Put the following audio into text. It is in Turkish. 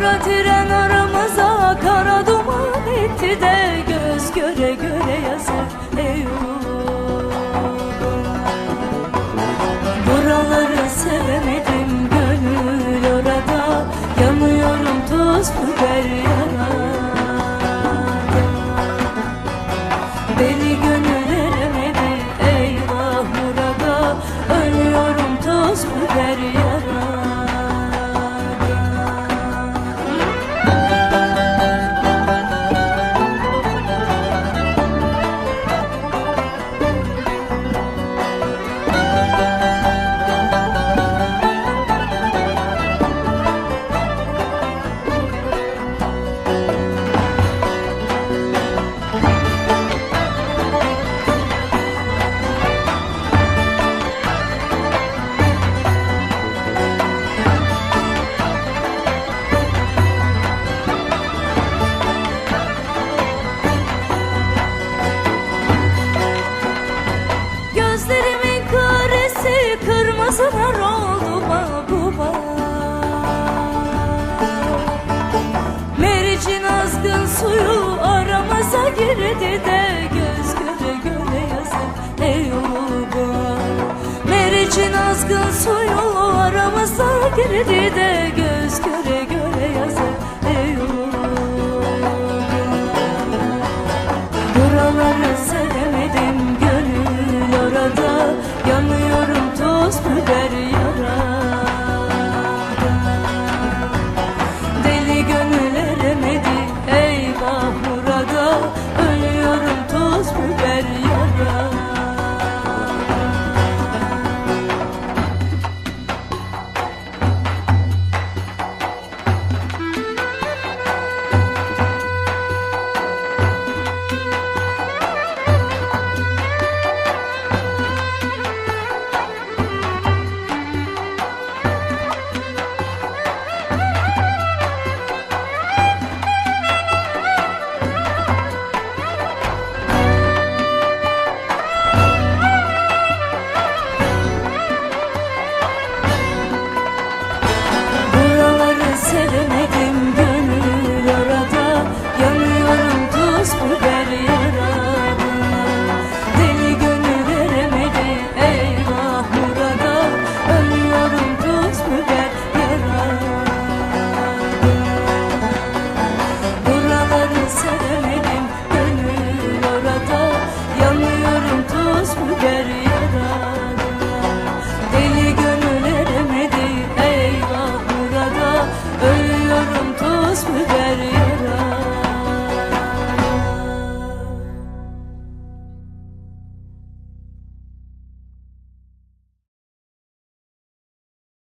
Kara tren aramıza kara duman etti de göz göre göre. Kırmızılar oldu mahbuba. Meriç'in azgın suyu aramıza girdi de Göz göre göre yazık ey uluba Meriç'in azgın suyu aramıza girdi de Göz göre know